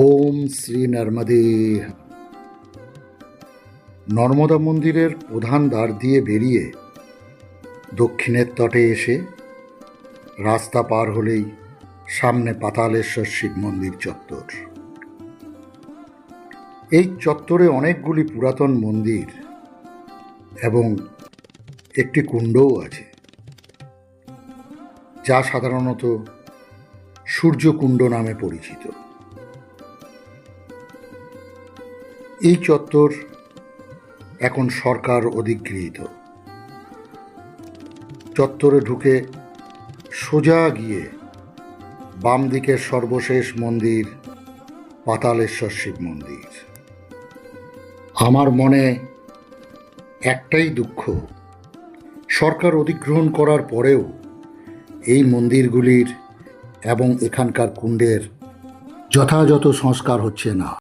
ওম শ্রী নর্মদে। নর্মদা মন্দিরের প্রধান দ্বার দিয়ে বেরিয়ে দক্ষিণের তটে এসে রাস্তা পার হলেই সামনে পাতালেশ্বর শিব মন্দির চত্বর। এই চত্বরে অনেকগুলি পুরাতন মন্দির এবং একটি কুণ্ডও আছে, যা সাধারণত সূর্যকুণ্ড নামে পরিচিত। এই চত্বর এখন সরকার অধিগৃহীত চত্বরে ঢুকে সোজা গিয়ে বাম দিকের সর্বশেষ মন্দির পাতালেশ্বর শিব মন্দির। আমার মনে একটাই দুঃখ, সরকার অধিগ্রহণ করার পরেও এই মন্দিরগুলির এবং এখানকার কুণ্ডের যথাযথ সংস্কার হচ্ছে না।